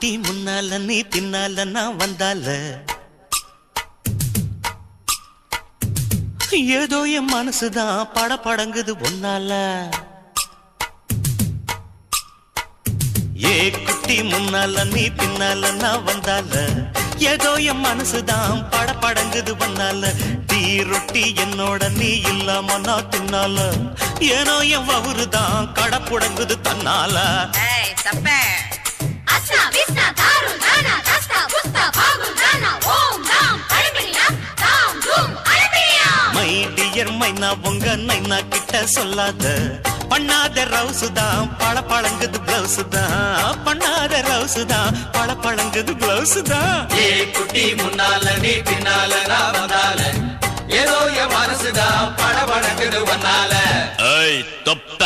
குட்டி முன்னால நீ பின்னால நான் வந்தால? ஏதோ என் மனசுதான் பட படங்குது ஒன்னால ஏ குட்டி முன்னால நீ பின்னால நான் வந்தால? ஏதோ என் மனசுதான் பட படங்குது ஒன்னால டீ ரொட்டி என்னோட நீ இல்லாம நான் தின்னால. ஏனோ என் வவுறுதான் கடப்புடங்குது தன்னால. மைனா உங்க நைனா கிட்ட சொல்லாத. பண்ணாத ரவுசு தான் பழ பழங்குது பிளவுஸ் தான் பண்ணாத ரவுசு தான் பழ பழங்குது பிளவுஸ் தான் ஏ குட்டி முன்னால நீ பின்னால நான் வந்தால. ஏதோ என் மனசுதான் படபடக்குது வந்தால ஐய் தொப்ப.